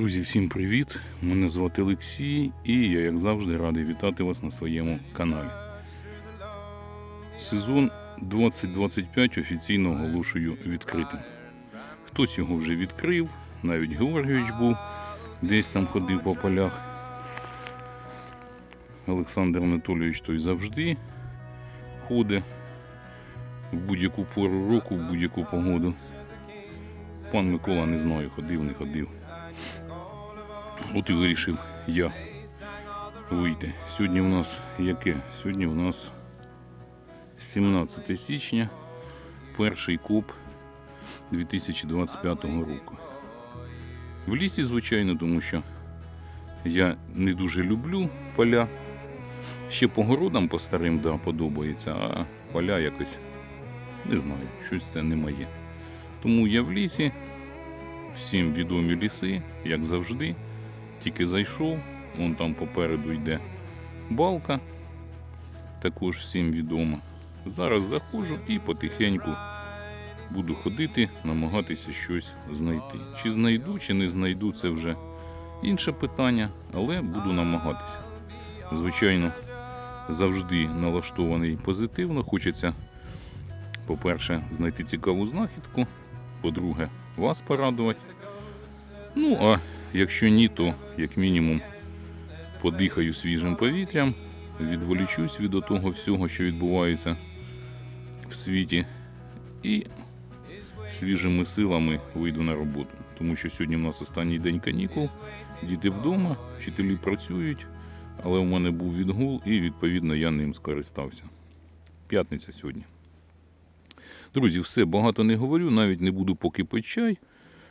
Друзі, всім привіт! Мене звати Олексій і я, як завжди, радий вітати вас на своєму каналі. Сезон 2025 офіційно оголошую відкритим. Хтось його вже відкрив, навіть Георгійович був, десь там ходив по полях. Олександр Анатолійович той завжди ходить в будь-яку пору року, в будь-яку погоду. Пан Микола не знаю, ходив, не ходив. От і вирішив я вийти. Сьогодні у нас яке? Сьогодні у нас 17 січня, перший коп 2025 року. В лісі, звичайно, тому що я не дуже люблю поля. Ще по городам по старим да, подобається, а поля якось не знаю, щось це не моє. Тому я в лісі, всім відомі ліси, як завжди. Тільки зайшов, вон там попереду йде балка, також всім відома. Зараз заходжу і потихеньку буду ходити, намагатися щось знайти. Чи знайду, чи не знайду, це вже інше питання, але буду намагатися. Звичайно, завжди налаштований позитивно. Хочеться, по-перше, знайти цікаву знахідку, по-друге, вас порадувати. Ну, а якщо ні, то як мінімум подихаю свіжим повітрям, відволічусь від того всього, що відбувається в світі, і свіжими силами вийду на роботу. Тому що сьогодні в нас останній день канікул, діти вдома, вчителі працюють, але у мене був відгул і відповідно я ним скористався. П'ятниця сьогодні. Друзі, все багато не говорю, навіть не буду поки пити чай.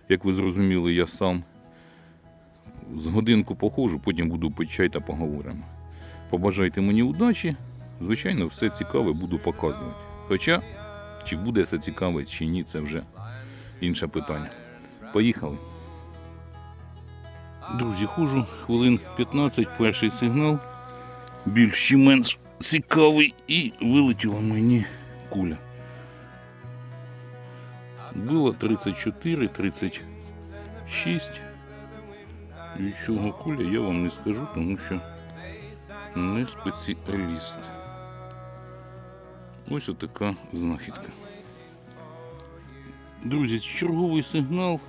Як ви зрозуміли, я сам з годинку походжу, потім буду пити чай та поговоримо. Побажайте мені удачі. Звичайно, все цікаве буду показувати. Хоча, чи буде це цікаве, чи ні, це вже інше питання. Поїхали. Друзі, ходжу хвилин 15, перший сигнал. Більш чи менш цікавий і вилетіла мені куля. Було 34, 36. Від чого куля я вам не скажу, тому що не спеціаліст. Ось отака знахідка. Друзі, черговий сигнал.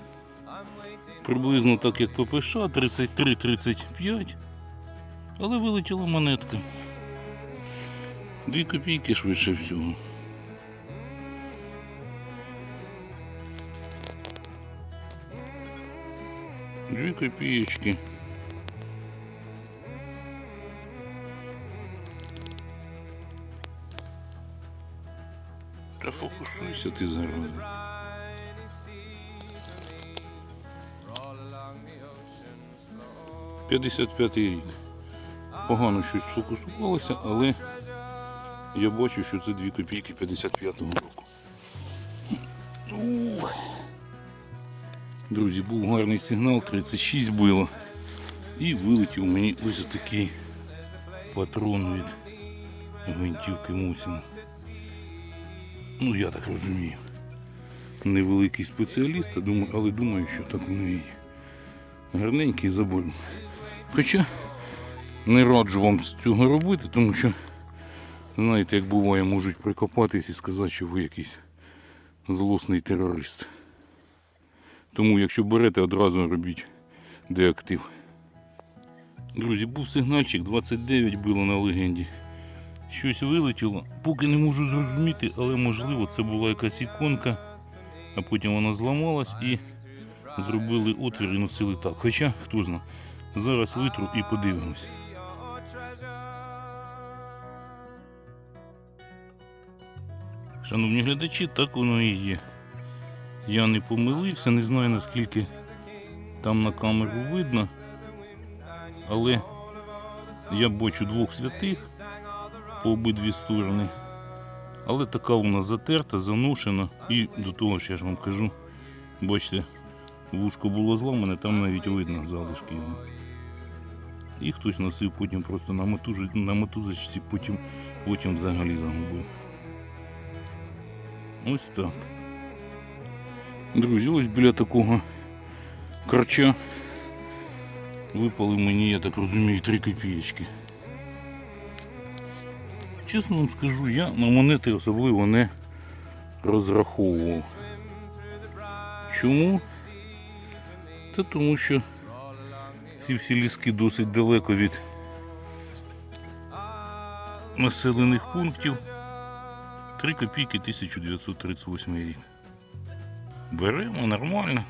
Приблизно так як ППШ 33-35. Але вилетіла монетка. Дві копійки швидше всього. Дві копієчки. Та фокусуйся ти зараз. П'ятдесят п'ятий рік. Погано щось сфокусувалося, але я бачу, що це 2 копійки 55-го року. Друзі, був гарний сигнал, 36 було. І вилетів мені ось такий патрон від гвинтівки Мусіна. Ну, я так розумію. Невеликий спеціаліст, але думаю, що так воно і. Гарненький забор. Хоча не раджу вам цього робити, тому що, знаєте, як буває, можуть прикопатись і сказати, що ви якийсь злосний терорист. Тому, якщо берете, одразу робіть деактив. Друзі, був сигнальчик 29 було на легенді. Щось вилетіло. Поки не можу зрозуміти, але можливо це була якась іконка, а потім вона зламалась і зробили отвір і носили так. Хоча, хто знає, зараз витру і подивимось. Шановні глядачі, так воно і є. Я не помилився, не знаю наскільки там на камеру видно. Але я бачу двох святих по обидві сторони. Але така вона затерта, заношена. І до того ж я ж вам кажу, бачите, вушко було зламане, там навіть видно залишки його. І хтось носив потім просто на мотузі, на мотузочці, потім, потім взагалі загубив. Ось так. Друзі, ось біля такого корча Випали мені, я так розумію, 3 копієчки. Чесно вам скажу, я на монети особливо не розраховував. Чому? Та тому що ці всі ліски досить далеко від населених пунктів. 3 копійки 1938 рік. Беремо нормально.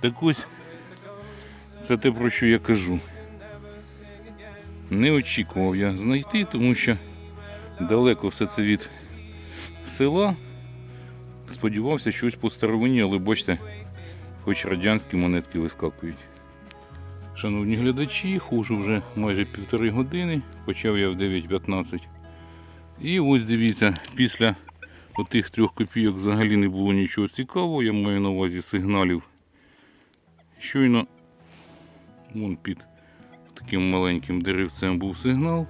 Так ось це те, про що я кажу. Не очікував я знайти, тому що далеко все це від села. Сподівався щось по старовині, але бачите, хоч радянські монетки вискакують. Шановні глядачі, ходжу вже майже півтори години, почав я в 9.15. І ось дивіться, після отих трьох копійок взагалі не було нічого цікавого, я маю на увазі сигналів. Щойно вон під таким маленьким деревцем був сигнал.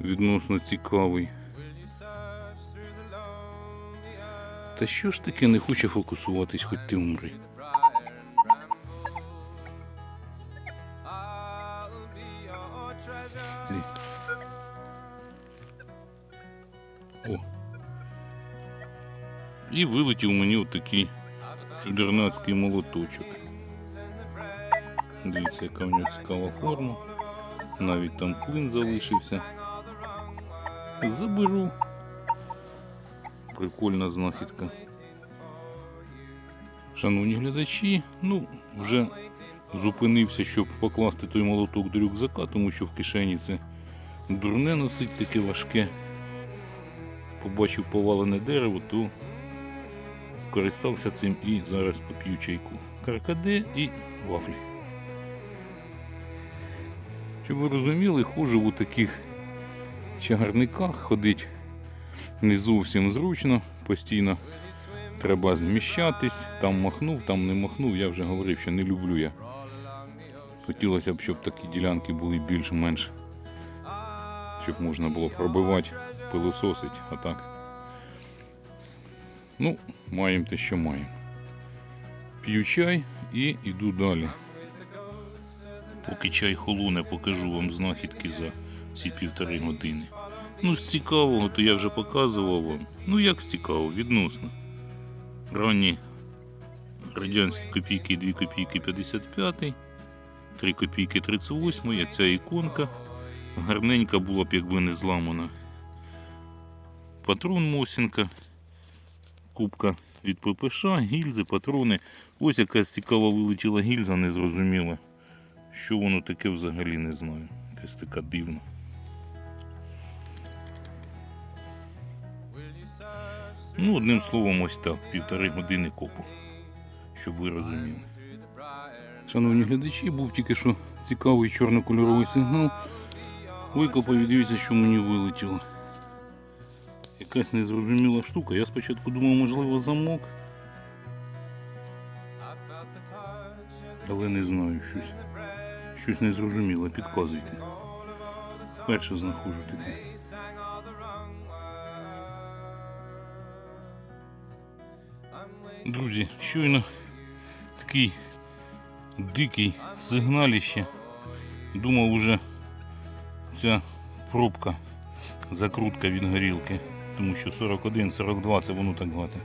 Відносно цікавий. Та що ж таке не хоче фокусуватись, хоч ти умри. О. І вилетів мені отакий чудернацький молоточок. Дивіться, яка в нього цікава форма. Навіть там клин залишився. Заберу. Прикольна знахідка. Шановні глядачі, ну, вже зупинився, щоб покласти той молоток до рюкзака, тому що в кишені це дурне носить таке важке. Побачив повалене дерево, то скористався цим і зараз поп'ю чайку. Каркаде і вафлі. Щоб ви розуміли, ходжу у таких чагарниках, ходить не зовсім зручно, постійно треба зміщатись, там махнув, там не махнув. Я вже говорив, що не люблю я. Хотілося б, щоб такі ділянки були більш-менш, щоб можна було пробивати, пилососить, а так. Ну, маємо те, що маємо. П'ю чай і йду далі. Поки чай холоне, покажу вам знахідки за ці півтори години. Ну, з цікавого, то я вже показував вам. Ну, як з цікавого, відносно. Ранні радянські копійки 2 копійки 55, 3 копійки 38, а ця іконка гарненька була б, якби не зламана. Патрон Мосінка, кубка від ППШ, гільзи, патрони. Ось якась цікава вилетіла гільза, незрозуміла. Що воно таке взагалі не знаю. Якась така дивна. Ну, одним словом, ось так, півтори години копу, щоб ви розуміли. Шановні глядачі, був тільки що цікавий чорнокольоровий сигнал. Викопав і дивіться, що мені вилетіло. Якась незрозуміла штука. Я спочатку думав, можливо, замок. Але не знаю, щось. Щось незрозуміле, підказуйте. Перше знаходжу таке. Друзі, щойно такий дикий сигналіще. Думав уже ця пробка, закрутка від горілки, тому що 41-42 це воно так гати.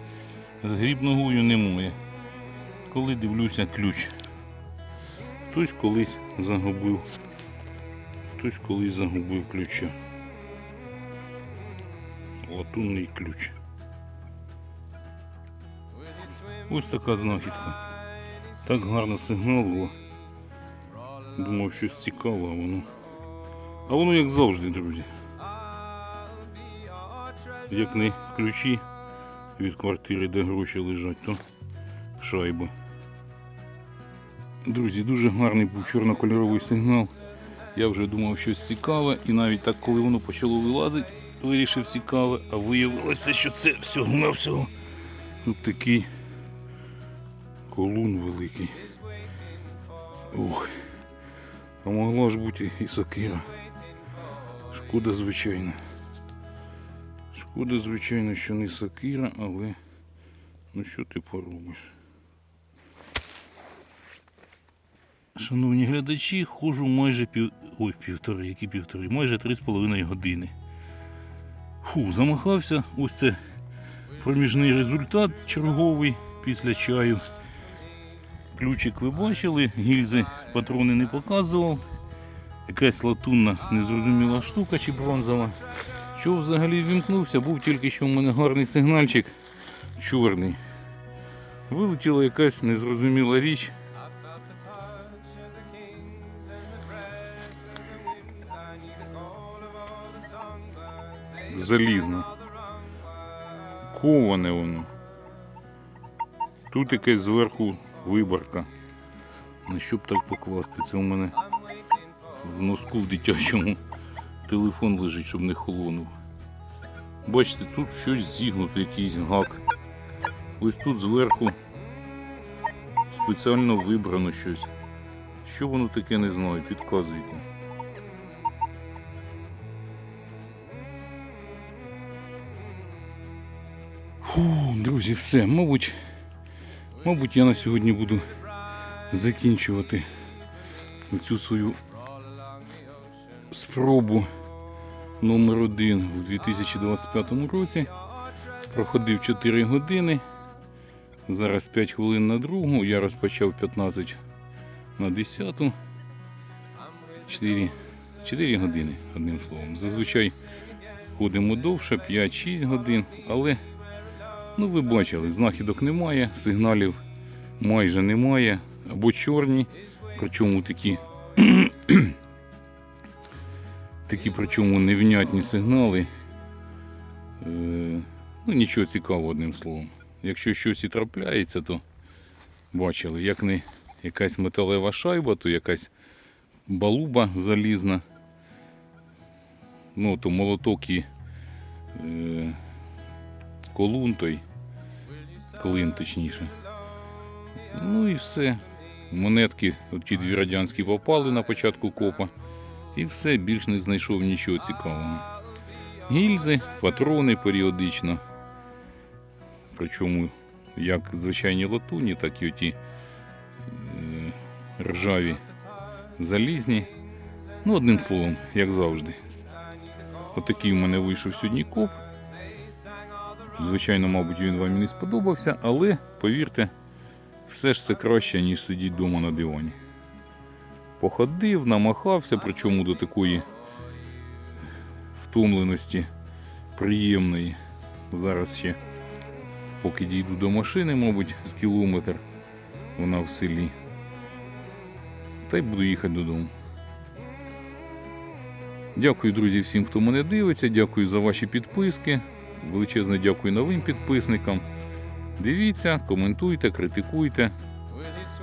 Згріб ногою немає. Коли дивлюся ключ. Хтось колись загубив. Хтось колись загубив ключа. Латунний ключ. Ось така знахідка. Так гарно сигнал було. Думав, щось цікаве, воно. А воно як завжди, друзі. Як не ключі від квартири, де гроші лежать, то шайба. Друзі, дуже гарний був чорнокольоровий сигнал. Я вже думав щось цікаве, і навіть так, коли воно почало вилазити, вирішив цікаве, а виявилося, що це всього-навсього тут такий колун великий. Ух. А могла ж бути і сокира. Шкода, звичайно. Шкода, звичайно, що не сокира, але ну що ти поробиш? Шановні глядачі, ходжу майже пів... Ой, півтори, які півтори, майже три з половиною години. Фу, замахався. Ось це проміжний результат черговий після чаю. Ключик ви бачили, гільзи патрони не показував. Якась латунна незрозуміла штука чи бронзова. Що взагалі вімкнувся, був тільки що в мене гарний сигнальчик чорний. Вилетіла якась незрозуміла річ. Залізно. Коване воно. Тут якась зверху виборка. На що б так покласти? Це у мене в носку в дитячому телефон лежить, щоб не холонув. Бачите, тут щось зігнуто, якийсь гак. Ось тут зверху спеціально вибрано щось. Що воно таке, не знаю, підказуйте. Фу, друзі, все, мабуть, мабуть, я на сьогодні буду закінчувати цю свою спробу номер один у 2025 році. Проходив 4 години. Зараз 5 хвилин на другу. Я розпочав 15 на 10. 4, 4 години, одним словом. Зазвичай ходимо довше, 5-6 годин, але ну ви бачили, знахідок немає, сигналів майже немає. Або чорні, причому такі, такі причому невнятні сигнали. Е, ну, нічого цікавого одним словом. Якщо щось і трапляється, то бачили, як не якась металева шайба, то якась балуба залізна. Ну, то молоток і е, колун той, клин точніше. Ну і все. Монетки, от ті дві радянські попали на початку копа. І все, більш не знайшов нічого цікавого. Гільзи, патрони періодично. Причому як звичайні латуні, так і оті е, ржаві залізні. Ну, одним словом, як завжди. Отакий в мене вийшов сьогодні коп. Звичайно, мабуть, він вам і не сподобався, але повірте, все ж це краще, ніж сидіти вдома на дивані. Походив, намахався, причому до такої втомленості приємної. Зараз ще, поки дійду до машини, мабуть, з кілометр вона в селі. Та й буду їхати додому. Дякую, друзі, всім, хто мене дивиться. Дякую за ваші підписки. Величезне дякую новим підписникам. Дивіться, коментуйте, критикуйте,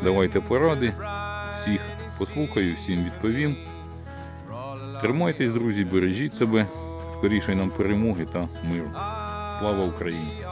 давайте поради. Всіх послухаю, всім відповім. Тримайтесь, друзі, бережіть себе. Скоріше нам перемоги та миру. Слава Україні!